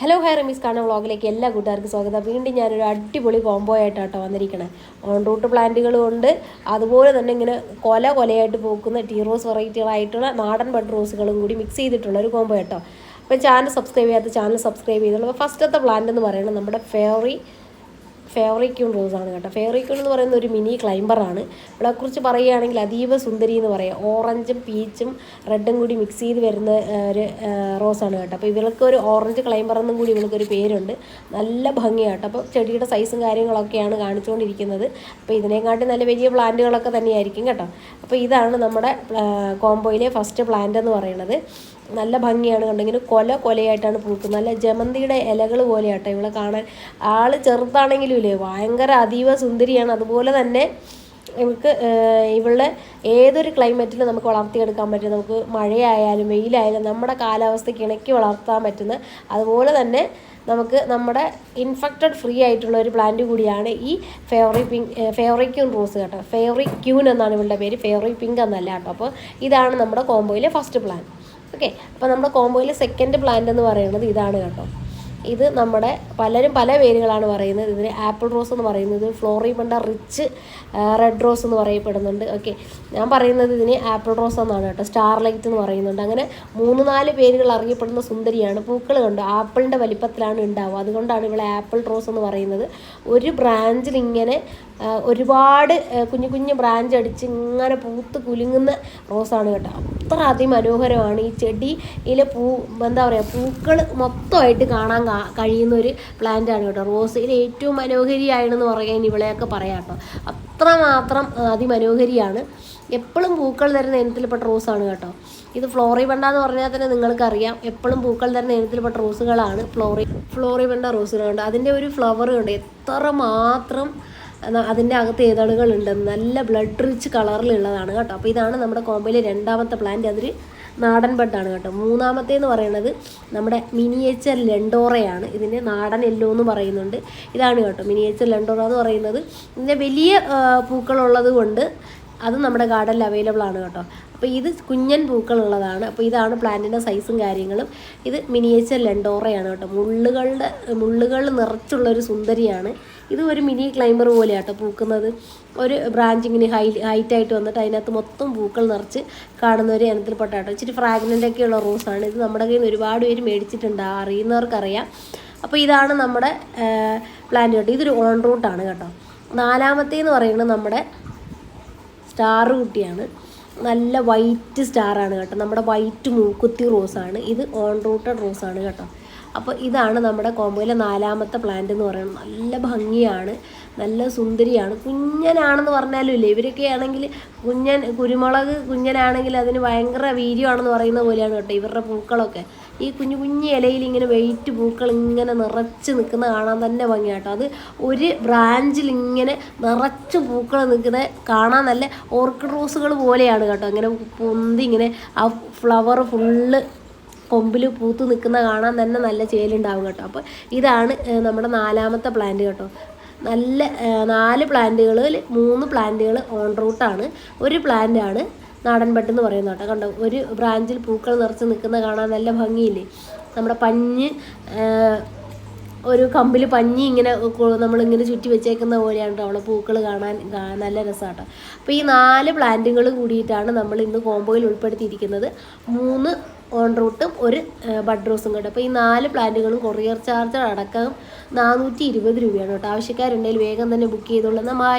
Hello high Ramees കാണുന്ന വ്ളോഗിലേക്ക് എല്ലാ കൂട്ടുകാർക്കും സ്വാഗതം. വീണ്ടും ഞാനൊരു അടിപൊളി കോംബോ ആയിട്ടാട്ടോ വന്നിരിക്കണേ. ഓൺ റൂട്ട് പ്ലാന്റുകളും ഉണ്ട്. അതുപോലെ തന്നെ ഇങ്ങനെ കൊല കൊലയായിട്ട് പോക്കുന്ന ടീ റോസ് വെറൈറ്റികളായിട്ടുള്ള നാടൻ ബഡ് റോസുകളും കൂടി മിക്സ് ചെയ്തിട്ടുള്ള ഒരു കോംബോ ആട്ടോ അപ്പോൾ ചാനൽ സബ്സ്ക്രൈബ് ചെയ്യാത്ത ചാനൽ സബ്സ്ക്രൈബ് ചെയ്തുള്ളൂ ഫസ്റ്റത്തെ പ്ലാന്റ് എന്ന് പറയുന്നത് നമ്മുടെ ഫേവറി ഫേവറിക്യൂൺ റോസാണ് കേട്ടോ. ഫേവറിക്യൂൺ എന്ന് പറയുന്ന ഒരു മിനി ക്ലൈംബറാണ് ഇവളെക്കുറിച്ച് പറയുകയാണെങ്കിൽ അതീവ സുന്ദരി എന്ന് പറയാം. ഓറഞ്ചും പീച്ചും റെഡും കൂടി മിക്സ് ചെയ്ത് വരുന്ന ഒരു റോസ് റോസാണ് കേട്ടോ. അപ്പോൾ ഇവൾക്ക് ഒരു ഓറഞ്ച് ക്ലൈംബർ എന്നും കൂടി ഇവൾക്കൊരു പേരുണ്ട്. നല്ല ഭംഗിയാട്ടോ. അപ്പോൾ ചെടിയുടെ സൈസും കാര്യങ്ങളൊക്കെയാണ് കാണിച്ചുകൊണ്ടിരിക്കുന്നത്. അപ്പോൾ ഇതിനെക്കാട്ടി നല്ല വലിയ പ്ലാന്റുകളൊക്കെ തന്നെയായിരിക്കും കേട്ടോ. അപ്പോൾ ഇതാണ് നമ്മുടെ കോംബോയിലെ ഫസ്റ്റ് പ്ലാന്റ് എന്ന് പറയുന്നത്. നല്ല ഭംഗിയാണ് കണ്ടെങ്കിൽ കൊല കൊലയായിട്ടാണ് പൂക്കുന്നത്. നല്ല ജമന്തിയുടെ ഇലകൾ പോലെയാട്ടോ ഇവളെ കാണാൻ. ആൾ ചെറുതാണെങ്കിലും ഇല്ലേ ഭയങ്കര അതീവ സുന്ദരിയാണ്. അതുപോലെ തന്നെ നമുക്ക് ഇവളുടെ ഏതൊരു ക്ലൈമറ്റിലും നമുക്ക് വളർത്തിയെടുക്കാൻ പറ്റും. നമുക്ക് മഴയായാലും വെയിലായാലും നമ്മുടെ കാലാവസ്ഥയ്ക്ക് ഇണക്കി വളർത്താൻ പറ്റുന്ന. അതുപോലെ തന്നെ നമുക്ക് നമ്മുടെ ഇൻഫെക്റ്റഡ് ഫ്രീ ആയിട്ടുള്ള ഒരു പ്ലാന്റ് കൂടിയാണ് ഈ ഫേവറി പിങ്ക് ഫേവറിക്യൂൺ റോസ് കേട്ടോ. ഫേവറി ക്യൂൻ എന്നാണ് ഇവളുടെ പേര്. ഫേവറി പിങ്ക് എന്നല്ല കേട്ടോ. അപ്പോൾ ഇതാണ് നമ്മുടെ കോംബോയിലെ ഫസ്റ്റ് പ്ലാൻ ഓക്കെ അപ്പോൾ നമ്മുടെ കോംബോയിലെ സെക്കൻഡ് പ്ലാന്റ് എന്ന് പറയുന്നത് ഇതാണ് കേട്ടോ. ഇത് നമ്മുടെ പലരും പല പേരുകളാണ് പറയുന്നത്. ഇതിന് ആപ്പിൾ റോസ് എന്ന് പറയുന്നത് ഫ്ലോറിമണ്ട റിച്ച് റെഡ് റോസ് എന്ന് പറയപ്പെടുന്നുണ്ട്. ഓക്കെ ഞാൻ പറയുന്നത് ഇതിന് ആപ്പിൾ റോസ് എന്നാണ് കേട്ടോ. സ്റ്റാർലൈറ്റ് എന്ന് പറയുന്നുണ്ട്. അങ്ങനെ മൂന്ന് നാല് പേരുകൾ അറിയപ്പെടുന്ന സുന്ദരിയാണ്. പൂക്കൾ കണ്ടു. ആപ്പിളിന്റെ വലിപ്പത്തിലാണ് ഉണ്ടാവുക. അതുകൊണ്ടാണ് ഇവിടെ ആപ്പിൾ റോസ് എന്ന് പറയുന്നത്. ഒരു ബ്രാഞ്ചിൽ ഇങ്ങനെ ഒരുപാട് കുഞ്ഞു കുഞ്ഞു ബ്രാഞ്ച് അടിച്ച് ഇങ്ങനെ പൂത്ത് കുലുങ്ങുന്ന റോസാണ് കേട്ടോ. അത്ര അതിമനോഹരമാണ് ഈ ചെടിയിലെ പൂ എന്താ പറയുക പൂക്കൾ മൊത്തമായിട്ട് കാണാൻ കഴിയുന്ന ഒരു പ്ലാന്റ് ആണ് കേട്ടോ. റോസയിൽ ഏറ്റവും മനോഹരിയാണെന്ന് പറയാൻ ഇവിളെയൊക്കെ പറയാം കേട്ടോ. അത്രമാത്രം അതിമനോഹരിയാണ്. എപ്പോഴും പൂക്കൾ തരുന്ന ഇനത്തിൽപ്പെട്ട റോസാണ് കേട്ടോ. ഇത് ഫ്ലോറിബണ്ട എന്ന് പറഞ്ഞാൽ തന്നെ നിങ്ങൾക്കറിയാം. എപ്പോഴും പൂക്കൾ തരുന്ന ഇനത്തിൽപ്പെട്ട റോസുകളാണ് ഫ്ലോറി ഫ്ലോറി ബണ്ട റോസുകളുണ്ട് അതിന്റെ ഒരു ഫ്ലവർ ഉണ്ട് എത്ര മാത്രം അതിന്റെ അകത്ത് ഏതളുകളുണ്ട്? നല്ല ബ്ലഡ് റിച്ച് കളറിലുള്ളതാണ് കേട്ടോ. അപ്പോൾ ഇതാണ് നമ്മുടെ കോമ്പയിലെ രണ്ടാമത്തെ പ്ലാന്റ് അതൊരു നാടൻ ബഡാണ് കേട്ടോ. മൂന്നാമത്തെ എന്ന് പറയുന്നത് നമ്മുടെ മിനിയേച്ചർ ലെൻഡോറയാണ് ഇതിന്റെ നാടൻ എല്ലോ എന്ന് പറയുന്നുണ്ട്. ഇതാണ് കേട്ടോ മിനിയേച്ചർ ലെൻഡോറ എന്ന് പറയുന്നത്. ഇതിന്റെ വലിയ പൂക്കളുള്ളത് കൊണ്ട് അത് നമ്മുടെ ഗാർഡനിൽ അവൈലബിൾ ആണ് കേട്ടോ. അപ്പോൾ ഇത് കുഞ്ഞൻ പൂക്കളുള്ളതാണ്. അപ്പോൾ ഇതാണ് പ്ലാന്റിന്റെ സൈസും കാര്യങ്ങളും. ഇത് മിനിയേച്ചർ ലെൻഡോറയാണ് കേട്ടോ. മുള്ളുകളുടെ മുള്ളുകൾ നിറച്ചുള്ള ഒരു സുന്ദരിയാണ്. ഇത് ഒരു മിനി ക്ലൈംബർ പോലെയാട്ടോ പൂക്കുന്നത്. ഒരു ബ്രാഞ്ച് ഇങ്ങനെ ഹൈ ഹൈറ്റായിട്ട് വന്നിട്ട് അതിനകത്ത് മൊത്തം പൂക്കൾ നിറച്ച് കാണുന്ന ഒരു ഇനത്തിൽപ്പെട്ട കേട്ടോ. ഇച്ചിരി ഫ്രാഗ്നന്റ് ഒക്കെയുള്ള റോസാണ് ഇത് നമ്മുടെ കയ്യിൽ നിന്ന് ഒരുപാട് പേര് മേടിച്ചിട്ടുണ്ട്. അറിയുന്നവർക്കറിയാം. അപ്പോൾ ഇതാണ് നമ്മുടെ പ്ലാന്റ് കേട്ടോ. ഇതൊരു ഓൺ റൂട്ടാണ് കേട്ടോ. നാലാമത്തേന്ന് പറയുന്നത് നമ്മുടെ സ്റ്റാർ കുട്ടിയാണ്. നല്ല വൈറ്റ് സ്റ്റാറാണ് കേട്ടോ. നമ്മുടെ വൈറ്റ് മൂക്കുത്തി റോസാണ് ഇത് ഓൺ റൂട്ടഡ് റോസാണ് കേട്ടോ. അപ്പോൾ ഇതാണ് നമ്മുടെ കോമ്പോയിലെ നാലാമത്തെ പ്ലാന്റ് എന്ന് പറയുന്നത്. നല്ല ഭംഗിയാണ്. നല്ല സുന്ദരിയാണ്. കുഞ്ഞനാണെന്ന് പറഞ്ഞാലും ഇല്ലേ. ഇവരൊക്കെ ആണെങ്കിൽ കുഞ്ഞൻ കുരുമുളക് കുഞ്ഞനാണെങ്കിൽ അതിന് ഭയങ്കര വീര്യമാണെന്ന് പറയുന്ന പോലെയാണ് കേട്ടോ ഇവരുടെ പൂക്കളൊക്കെ. ഈ കുഞ്ഞു കുഞ്ഞു ഇലയിൽ ഇങ്ങനെ വെയിറ്റ് പൂക്കൾ ഇങ്ങനെ നിറച്ച് നിൽക്കുന്ന കാണാൻ തന്നെ ഭംഗിയാട്ടോ അത് ഒരു ബ്രാഞ്ചിൽ ഇങ്ങനെ നിറച്ച് പൂക്കൾ നിൽക്കുന്ന കാണാൻ നല്ല ഓർക്കിഡ് റോസുകൾ പോലെയാണ് കേട്ടോ. ഇങ്ങനെ പൊന്തി ഇങ്ങനെ ആ ഫ്ലവർ ഫുള്ള് കൊമ്പിൽ പൂത്ത് നിൽക്കുന്ന കാണാൻ തന്നെ നല്ല ചേലുണ്ടാവും കേട്ടോ. അപ്പോൾ ഇതാണ് നമ്മുടെ നാലാമത്തെ പ്ലാന്റ് കേട്ടോ. നല്ല നാല് പ്ലാന്റുകളിൽ മൂന്ന് പ്ലാന്റുകൾ ഓൺ റൂട്ടാണ് ഒരു പ്ലാന്റാണ് നാടൻ ബഡ് എന്ന് പറയുന്നത് കേട്ടോ. കണ്ടോ? ഒരു ബ്രാഞ്ചിൽ പൂക്കൾ നിറച്ച് നിൽക്കുന്ന കാണാൻ നല്ല ഭംഗിയില്ലേ? നമ്മുടെ പഞ്ഞ് ഒരു കമ്പിൽ പഞ്ഞി ഇങ്ങനെ നമ്മളിങ്ങനെ ചുറ്റി വെച്ചേക്കുന്ന പോലെയാണ് കേട്ടോ അവളെ പൂക്കൾ കാണാൻ നല്ല രസമാണ് അപ്പോൾ ഈ നാല് പ്ലാന്റുകൾ കൂടിയിട്ടാണ് നമ്മൾ ഇന്ന് കോമ്പോയിൽ ഉൾപ്പെടുത്തിയിരിക്കുന്നത്. മൂന്ന് ഓൺ റൂട്ടും ഒരു ബഡ് റോസും കേട്ടോ അപ്പോൾ ഈ നാല് പ്ലാന്റുകളും കൊറിയർ ചാർജർ അടക്കം നാനൂറ്റി ഇരുപത് രൂപയാണ് കേട്ടോ. ആവശ്യക്കാരുണ്ടെങ്കിൽ വേഗം തന്നെ ബുക്ക് ചെയ്തോളൂ. മായി